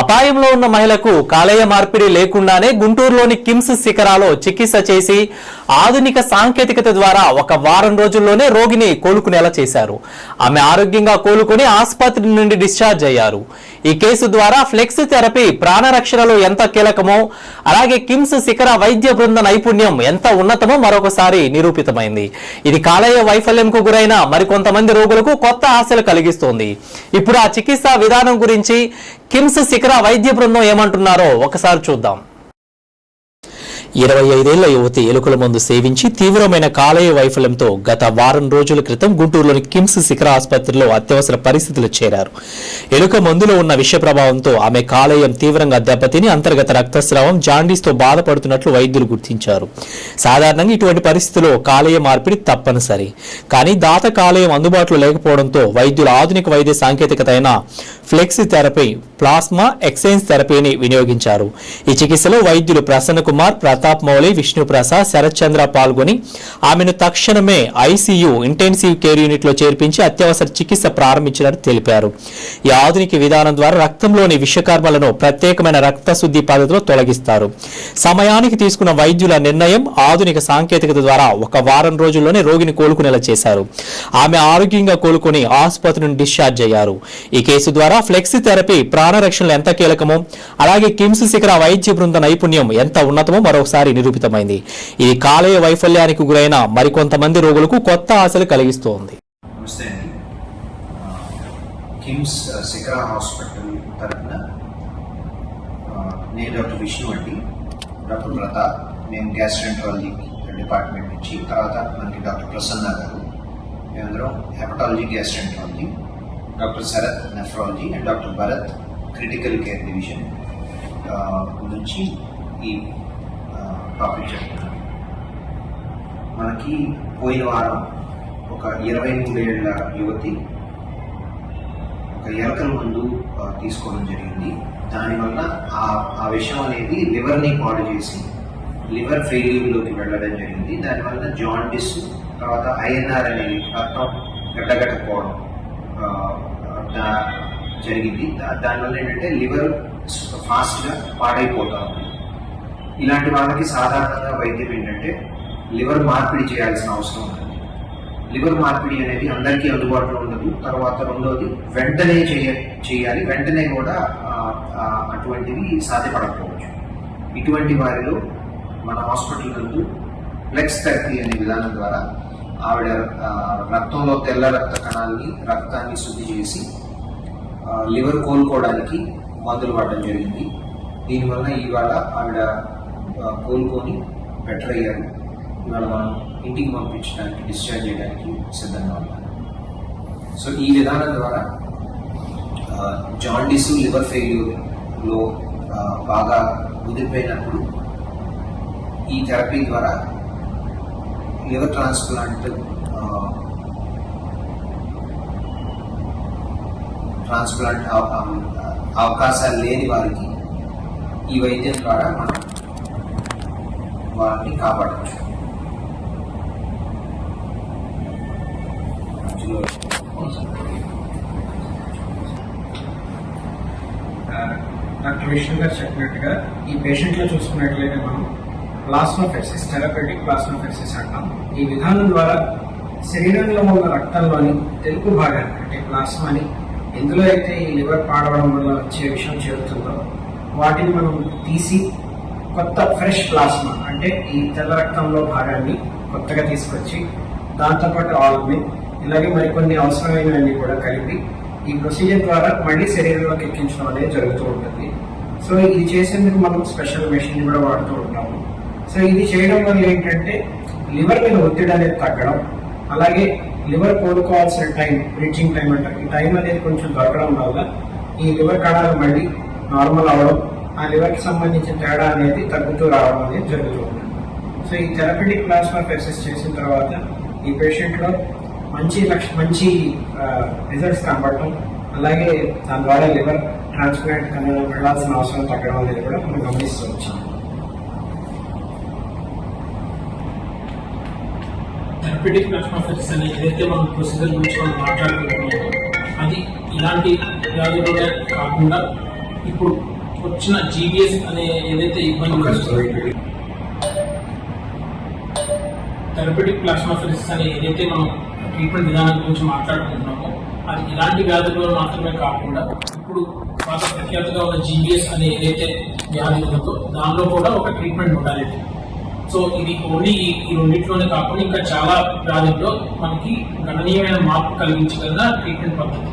అపాయంలో ఉన్న మహిళకు కాలేయ మార్పిడి లేకుండానే గుంటూరులోని కిమ్స్ శిఖరాలో చికిత్స చేసి ఆధునిక సాంకేతికత ద్వారా ఒక వారం రోజుల్లోనే రోగిని కోలుకునేలా చేశారు. ఆమె ఆరోగ్యంగా కోలుకుని ఆసుపత్రి నుండి డిశ్చార్జ్ అయ్యారు. ఈ కేసు ద్వారా ఫ్లెక్స్ థెరపీ ప్రాణరక్షణలో ఎంత కీలకమో అలాగే కిమ్స్ శిఖర వైద్య బృంద నైపుణ్యం ఎంత ఉన్నతమో మరొకసారి నిరూపితమైంది. ఇది కాలేయ వైఫల్యంకు గురైన మరికొంతమంది రోగులకు కొత్త ఆశలు కలిగిస్తోంది. ఇప్పుడు ఆ చికిత్సా విధానం గురించి కిమ్స్ శిఖర వైద్య బృందం ఏమంటున్నారో ఒకసారి చూద్దాం. ఇరవై ఐదేళ్ళ యువతి ఎలుకల మందు సేవించి తీవ్రమైన కాలేయ వైఫల్యంతో గత వారం రోజుల క్రితం గుంటూరులోని కిమ్స్ శిఖర ఆసుపత్రిలో అత్యవసర పరిస్థితులు చేరారు. ఎలుక మందులో ఉన్న విష ప్రభావంతో ఆమె కాలేయం తీవ్రంగా దెబ్బతిని అంతర్గత రక్తస్రావం జాండీస్తో బాధపడుతున్నట్లు వైద్యులు గుర్తించారు. సాధారణంగా ఇటువంటి పరిస్థితుల్లో కాలేయ మార్పిడి తప్పనిసరి. కానీ దాత కాలేయం అందుబాటులో లేకపోవడంతో వైద్యులు ఆధునిక వైద్య సాంకేతికత అయిన ఫ్లెక్సీ థెరపీ ప్లాస్మా ఎక్సైజ్ థెరపీని వినియోగించారు. ఈ చికిత్సలో వైద్యులు ప్రసన్న కుమార్ ప్రతాప్ మౌలి విష్ణుప్రసాద్ శరత్చంద్ర పాల్గొని ఆమెను తక్షణమే ఐసీయూ ఇంటెన్సివ్ కేర్ యూనిట్లో చేర్పించి అత్యవసర చికిత్స ప్రారంభించినట్టు తెలిపారు. ఈ ఆధునిక విధానం ద్వారా రక్తంలోని విషకర్మలను ప్రత్యేకమైన రక్త శుద్ధి పద్ధతిలో తొలగిస్తారు. సమయానికి తీసుకున్న వైద్యుల నిర్ణయం ఆధునిక సాంకేతికత ద్వారా ఒక వారం రోజుల్లోనే రోగిని కోలుకునేలా చేశారు. ఆమె ఆరోగ్యంగా కోలుకుని ఆసుపత్రి నుండి డిశ్చార్జ్ అయ్యారు. ఈ కేసు ద్వారా ఫ్లెక్సీ థెరపీ ప్రాణరక్షణలు ఎంత కీలకమో అలాగే కిమ్స్ శిఖర వైద్య బృంద నైపుణ్యం ఎంత ఉన్నతమో మరోసారి నిరూపితమైంది. ఇది కాలేయ వైఫల్యానికి గురైన మరికొంతమంది రోగులకు కొత్త ఆశలు కలిగిస్తోంది. కిమ్స్ శిఖరా హాస్పిటల్ తరఫున నేను డాక్టర్ విష్ణు అండి. డాక్టర్ ప్రతాప్ మేము గ్యాస్ట్రెంట్రాలజీ డిపార్ట్మెంట్ నుంచి తర్వాత మనకి డాక్టర్ ప్రసన్న గారు మేమందరం hepatology gastroenterology doctor Sharath nephrology and doctor Bharath critical care division నుంచి ఈ టాపిక్ చెప్తాను మనకి పోయిన వారం ఒక ఇరవై మూడేళ్ళ యువతి ఒక ఎలకల మందు తీసుకోవడం జరిగింది. దానివల్ల ఆ ఆ విషయం అనేది లివర్ని పాడు చేసి లివర్ ఫెయిల్యూర్లోకి వెళ్ళడం జరిగింది. దానివల్ల జాండిస్ తర్వాత ఐఎన్ఆర్ అనేది రక్తం గడ్డగట్టకపోవడం జరిగింది. దానివల్ల ఏంటంటే లివర్ ఫాస్ట్గా పాడైపోతా ఉంది. ఇలాంటి వాళ్ళకి సాధారణంగా వైద్యం ఏంటంటే లివర్ మార్పిడి చేయాల్సిన అవసరం ఉంటుంది లివర్ మార్పిడి అనేది అందరికీ అందుబాటులో ఉండదు. తర్వాత రెండవది వెంటనే చేయ చేయాలి. వెంటనే కూడా అటువంటివి సాధ్యపడకపోవచ్చు. ఇటువంటి వారిలో మన హాస్పిటల్ నందు ఫ్లెక్స్ థెరపీ అనే విధానం ద్వారా ఆవిడ రక్తంలో తెల్ల రక్త కణాలని రక్తాన్ని శుద్ధి చేసి లివర్ కోలుకోవడానికి మందులు వాడడం జరిగింది. దీనివల్ల ఇవాళ ఆవిడ కోలుకొని బెటర్ అయ్యారు. ఇవాళ మనం ఇంటికి పంపించడానికి డిశ్చార్జ్ చేయడానికి సిద్ధంగా ఉన్నారు. సో ఈ విధానం ద్వారా ఆ, జాండీస్ లివర్ ఫెయిల్యూర్లో బాగా ముదిరిపోయినప్పుడు ఈ థెరపీ ద్వారా లివర్ ట్రాన్స్ప్లాంట్ ట్రాన్స్ప్లాంట్ అవకాశాలు లేని వారికి ఈ వైద్యం ద్వారా మనం వారిని కాపాడవచ్చు. డాక్టర్ విష్ణు గారు చెప్పినట్టుగా ఈ పేషెంట్లో చూసుకున్నట్లయితే మనం ప్లాస్మోఫెక్సిస్ థెరపెటిక్ ప్లాస్మోఫెక్సిస్ అంటాం. ఈ విధానం ద్వారా శరీరంలో ఉన్న రక్తంలోని తెలుపు భాగాన్ని అంటే ప్లాస్మాని ఎందులో అయితే ఈ లివర్ పాడవడం వల్ల వచ్చే విషయం చేరుతుందో వాటిని మనం తీసి కొత్త ఫ్రెష్ ప్లాస్మా అంటే ఈ తెల్ల రక్తంలో భాగాన్ని కొత్తగా తీసుకొచ్చి దాంతోపాటు ఆల్మిన్ ఇలాగే మరికొన్ని అవసరమైనవన్నీ కూడా కలిపి ఈ ప్రొసీజర్ ద్వారా మళ్ళీ శరీరంలోకి ఎక్కించడం అనేది జరుగుతూ ఉంటుంది. సో ఇది చేసేందుకు మనం స్పెషల్ మెషిన్ కూడా వాడుతూ ఉంటాము. సో ఇది చేయడం వల్ల ఏంటంటే లివర్ మీద ఒత్తిడి అనేది తగ్గడం అలాగే లివర్ కోలుకోవాల్సిన టైం బ్రీచింగ్ టైం అంటారు. ఈ టైం అనేది కొంచెం దొరకడం వల్ల ఈ లివర్ కణాలు మళ్ళీ నార్మల్ అవడం ఆ లివర్కి సంబంధించిన తేడా అనేది తగ్గుతూ రావడం అనేది జరుగుతుంది. సో ఈ థెరపెటిక్ ప్లాస్మా ఫెసెస్ చేసిన తర్వాత ఈ పేషెంట్లో మంచి లక్ష మంచి రిజల్ట్స్ కనబడటం అలాగే దాని ద్వారా లివర్ ట్రాన్స్ప్లాంట్ కన్నా వెళ్ళాల్సిన అవసరం తగ్గడం అనేది కూడా మనం గమనిస్తూ వచ్చాం. థెరపెటిక్ ప్లాస్మాఫెసిస్ అనే ఏదైతే మనం ప్రొసీజర్ గురించి మనం మాట్లాడుకుంటున్నామో అది ఇలాంటి వ్యాధులనే కాకుండా ఇప్పుడు వచ్చిన జీబీఎస్ అనే ఏదైతే ఇబ్బంది థెరపటిక్ ప్లాస్మాఫెరిసిస్ అనే ఏదైతే మనం ట్రీట్మెంట్ విధానం గురించి మాట్లాడుకుంటున్నామో అది ఇలాంటి వ్యాధుల్లో మాత్రమే కాకుండా ఇప్పుడు బాగా ప్రఖ్యాతగా ఉన్న జీబీఎస్ అనే ఏదైతే వ్యాధి ఉందో దానిలో కూడా ఒక ట్రీట్మెంట్ ఉండాలి. సో ఇది ఓన్లీ ఈ ఈ రెండింటిలోనే కాకుండా ఇంకా చాలా వ్యాధుల్లో మనకి గణనీయమైన మార్పు కలిగించగల ట్రీట్మెంట్ పద్ధతి.